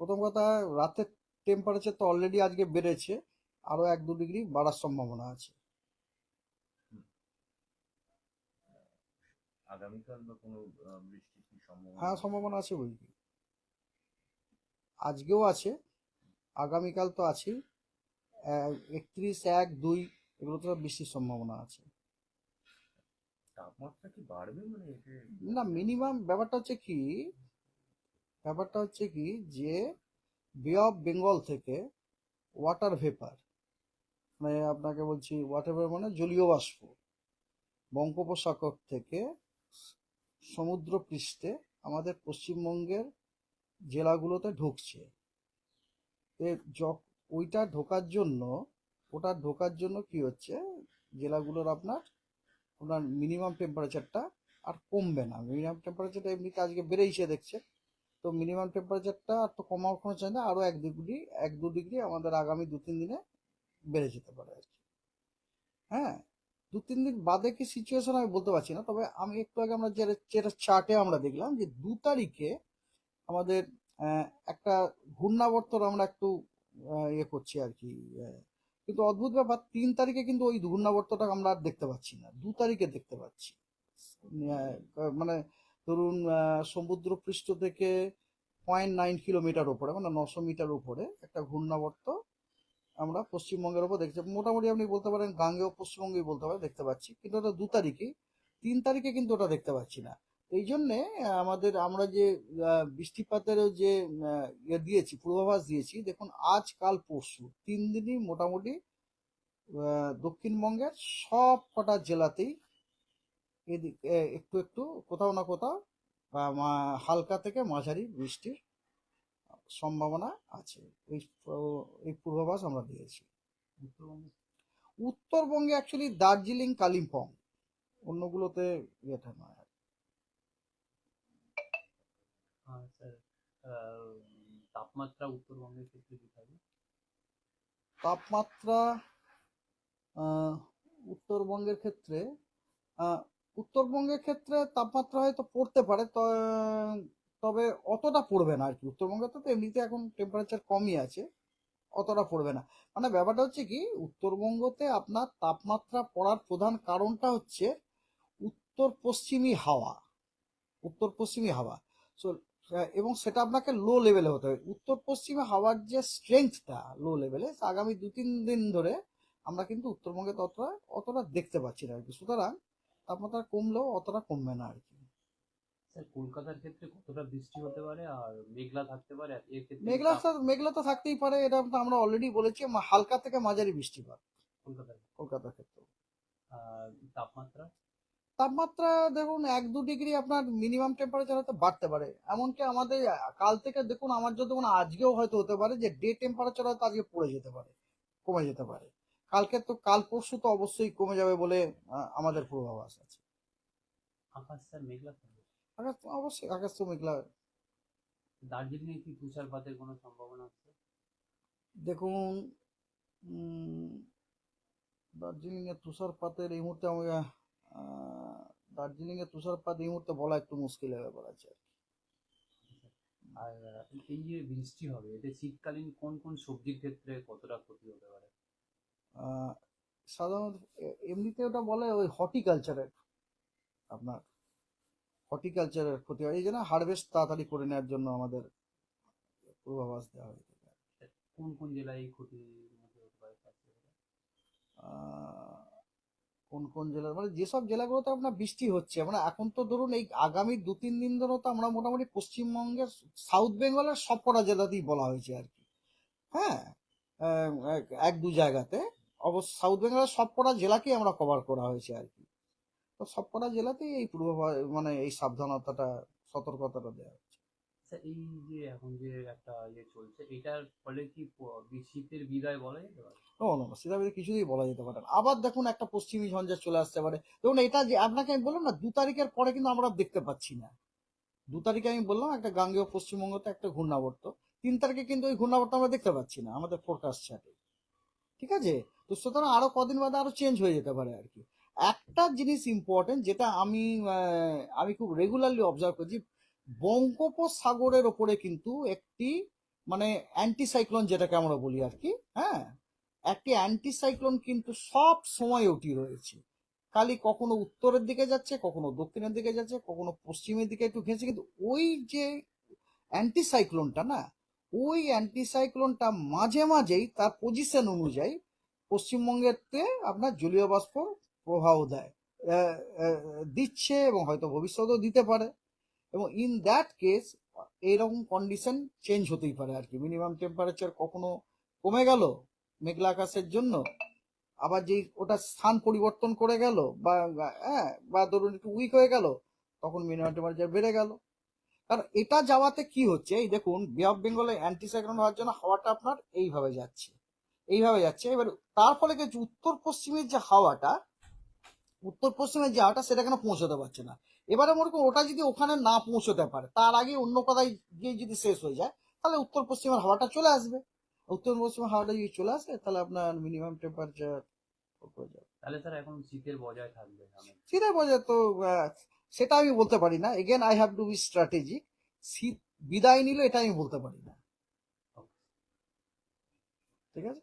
প্রথম কথা রাতের টেম্পারেচার তো অলরেডি আজকে বেড়েছে আরও এক দু ডিগ্রি বাড়ার সম্ভাবনা আছে। আগামীকাল বা কোনো বৃষ্টির কি সম্ভাবনা হ্যাঁ সম্ভাবনা আছে বই আজকেও আছে আগামীকাল তো আছেই। একত্রিশ এক দুই এগুলো তো বৃষ্টির সম্ভাবনা আছে। তাপমাত্রা কি বাড়বে মানে না মিনিমাম ব্যাপারটা হচ্ছে কি ব্যাপারটা হচ্ছে কি যে বে অফ বেঙ্গল থেকে ওয়াটার ভেপার মানে আপনাকে বলছি ওয়াটার ভেপার মানে জলীয় বাষ্প, বঙ্গোপসাগর থেকে সমুদ্র পৃষ্ঠে আমাদের পশ্চিমবঙ্গের জেলাগুলোতে ঢুকছে। ওইটা ঢোকার জন্য, ওটা ঢোকার জন্য কি হচ্ছে? জেলাগুলোর আপনার আপনার মিনিমাম টেম্পারেচারটা আর কমবে না। মিনিমাম টেম্পারেচারটা এমনিতে আজকে বেড়েইছে দেখছে তো মিনিমাম টেম্পারেচারটা তো কমার কোনো চাই না আরও এক ডিগ্রি এক দু ডিগ্রি আমাদের আগামী দু তিন দিনে বেড়ে যেতে পারে আর কি। হ্যাঁ দু তিন দিন বাদে কি সিচুয়েশন আমি বলতে পারছি না, তবে আমি একটু আগে আমরা যেটা চার্টে আমরা দেখলাম যে দু তারিখে আমাদের একটা ঘূর্ণাবর্তন আমরা একটু ইয়ে করছি আর কি কিন্তু অদ্ভুত ব্যাপার, তিন তারিখে কিন্তু ওই ঘূর্ণাবর্তনটা আমরা আর দেখতে পাচ্ছি না, দু তারিখে দেখতে পাচ্ছি। মানে ধরুন সমুদ্র পৃষ্ঠ থেকে পয়েন্ট নাইন কিলোমিটার উপরে মানে নশো মিটার উপরে একটা ঘূর্ণাবর্ত আমরা পশ্চিমবঙ্গের উপর দেখছি মোটামুটি আপনি বলতে পারেন গাঙ্গেয় পশ্চিমবঙ্গেই বলতে পারেন দেখতে পাচ্ছি। কিন্তু ওটা দু তারিখে তিন তারিখে কিন্তু ওটা দেখতে পাচ্ছি না। এই জন্যে আমাদের আমরা যে আহ, বৃষ্টিপাতের যে ইয়ে দিয়েছি পূর্বাভাস দিয়েছি দেখুন আজ কাল পরশু তিন দিনই মোটামুটি দক্ষিণবঙ্গের সব কটা জেলাতেই এদিক একটু একটু কোথাও না কোথাও হালকা থেকে মাঝারি বৃষ্টির সম্ভাবনা আছে। এই এই পূর্বাভাস আমরা দিয়েছি। উত্তরবঙ্গে অ্যাকচুয়ালি দার্জিলিং কালিম্পং অন্যগুলোতে ইয়েটা নয় আর আহ, তাপমাত্রা উত্তরবঙ্গের ক্ষেত্রে কি থাকবে তাপমাত্রা উত্তরবঙ্গের ক্ষেত্রে উত্তরবঙ্গের ক্ষেত্রে তাপমাত্রা হয়তো পড়তে পারে তবে অতটা পড়বে না আর কি উত্তরবঙ্গে তো এমনিতে এখন টেম্পারেচার কমই আছে, অতটা পড়বে না। মানে ব্যাপারটা হচ্ছে কি, উত্তরবঙ্গতে আপনার তাপমাত্রা পড়ার প্রধান কারণটা হচ্ছে উত্তর পশ্চিমী হাওয়া উত্তর পশ্চিমী হাওয়া সো এবং সেটা আপনাকে লো লেভেলে হতে হবে। উত্তর পশ্চিমে হাওয়ার যে স্ট্রেংথটা লো লেভেলে আগামী দু তিন দিন ধরে আমরা কিন্তু উত্তরবঙ্গে ততটা, অতটা দেখতে পাচ্ছি না আর কি সুতরাং তাপমাত্রা কমলেও অতটা কমবে না আর কি স্যার কলকাতার ক্ষেত্রে কতটা বৃষ্টি হতে পারে আর মেঘলা থাকতে পারে? এর ক্ষেত্রে মেঘলা তো- মেঘলা তো থাকতেই পারে এটা তো আমরা অলরেডি বলেছি হালকা থেকে মাঝারি বৃষ্টিপাত। কলকাতার কলকাতার ক্ষেত্রে তাপমাত্রা? তাপমাত্রা দেখুন এক দু ডিগ্রি আপনার মিনিমাম টেম্পারেচার হয়তো বাড়তে পারে। এমনকি আমাদের কাল থেকে দেখুন আমার যদি মনে আজকেও হয়তো হতে পারে যে ডে টেম্পারেচার হয়তো আজকে পড়ে যেতে পারে কমে যেতে পারে। কালকে তো কাল পরশু তো অবশ্যই কমে যাবে বলে আমাদের পূর্বাভাস আছে। আকাশ স্যার মেঘলা আকাশ অবশ্যই আকাশ তো মেঘলা। দার্জিলিং এ কি তুষারপাতের কোনো সম্ভাবনা আছে? দেখুন দার্জিলিং এর তুষারপাতের এই মুহূর্তে আমি দার্জিলিং এর তুষারপাত এই মুহূর্তে বলা একটু মুশকিল হয়ে ব্যাপার আছে আর এই যে বৃষ্টি হবে এতে শীতকালীন কোন কোন সবজির ক্ষেত্রে কতটা ক্ষতি হতে পারে? সাধারণত এমনিতে ওটা বলে ওই হর্টিকালচারের আপনার হর্টিকালচারের ক্ষতি হয়। এই জন্য হারভেস্ট তাড়াতাড়ি করে নেওয়ার জন্য আমাদের পূর্বাভাস দেওয়া হয়েছে। কোন কোন জেলায় এই? আহ, কোন কোন জেলা? মানে যেসব জেলাগুলোতে আপনার বৃষ্টি হচ্ছে মানে এখন তো ধরুন এই আগামী দু তিন দিন ধরে তো আমরা মোটামুটি পশ্চিমবঙ্গের সাউথ বেঙ্গলের সবকটা জেলাতেই বলা হয়েছে আর কি। হ্যাঁ এক- এক দু জায়গাতে। অবশ্য সাউথ বেঙ্গলের সবকটা জেলাকেই আমরা কভার করা হয়েছে আর কি। তো সবকটা জেলাতেই এই পূর্বাভাস মানে এই সাবধানতাটা সতর্কতাটা দেওয়া হচ্ছে এই যে এখন যে একটা ইয়ে চলছে এটার ফলে কি শীতের বিদায় বলা যেতে পারে? নো কিছুতেই বলা যেতে পারে না। আবার দেখুন একটা পশ্চিমী ঝঞ্ঝা চলে আসতে পারে। দেখুন এটা যে আপনাকে আমি বললাম না দু তারিখের পরে কিন্তু আমরা দেখতে পাচ্ছি না। দু তারিখে আমি বললাম একটা গাঙ্গেয় পশ্চিমবঙ্গতে একটা ঘূর্ণাবর্ত। তিন তারিখে কিন্তু ওই ঘূর্ণাবর্ত আমরা দেখতে পাচ্ছি না আমাদের ফোরকাস্ট চার্টে ঠিক আছে? তো সুতরাং আরও কদিন বাদে আরও চেঞ্জ হয়ে যেতে পারে আর কি একটা জিনিস ইম্পর্টেন্ট যেটা আমি আমি খুব রেগুলারলি অবজার্ভ করছি বঙ্গোপসাগরের ওপরে কিন্তু একটি মানে অ্যান্টিসাইক্লোন যেটাকে আমরা বলি আর কি হ্যাঁ? একটি অ্যান্টিসাইক্লোন কিন্তু সব সময় ওটি রয়েছে। খালি কখনো উত্তরের দিকে যাচ্ছে, কখনো দক্ষিণের দিকে যাচ্ছে, কখনো পশ্চিমের দিকে একটু ঘেঁচে কিন্তু ওই যে অ্যান্টিসাইক্লোনটা না, ওই অ্যান্টিসাইক্লোনটা মাঝে মাঝেই তার পজিশন অনুযায়ী পশ্চিমবঙ্গেতে আপনার জলীয় বাষ্প প্রভাব দেয়। দিচ্ছে এবং হয়তো ভবিষ্যতেও দিতে পারে। এবং ইন দ্যাট কেস এইরকম কন্ডিশন চেঞ্জ হতেই পারে আর কি। মিনিমাম টেম্পারেচার কখনো কমে গেল মেঘলা আকাশের জন্য? আবার যেই ওটা স্থান পরিবর্তন করে গেল বা, বা- হ্যাঁ বা ধরুন একটু উইক হয়ে গেল, তখন মিনিমাম টেম্পারেচার বেড়ে গেল। কারণ এটা যাওয়াতে কি হচ্ছে? এই দেখুন বে অফ বেঙ্গলে অ্যান্টিসাইক্লোন হওয়ার জন্য হাওয়াটা আপনার এইভাবে যাচ্ছে। এইভাবে যাচ্ছে। এবার তার ফলে কি উত্তর পশ্চিমের যে হাওয়াটা উত্তর পশ্চিমের যে হাওয়াটা সেটা কেন পৌঁছতে পারছে না? এবারে মনে করুন ওটা যদি ওখানে না পৌঁছতে পারে তার আগে অন্য কোথায় গিয়ে যদি শেষ হয়ে যায় তাহলে উত্তর পশ্চিমের হাওয়াটা চলে আসবে। উত্তর পশ্চিমের হাওয়াটা যদি চলে আসে তাহলে আপনার মিনিমাম টেম্পারেচার তাহলে স্যার এখন শীতের বজায় থাকবে শীতের বজায় তো সেটা আমি বলতে পারি না। Again I have to be strategy শীত বিদায় নিল এটা আমি বলতে পারি না। ঠিক আছে?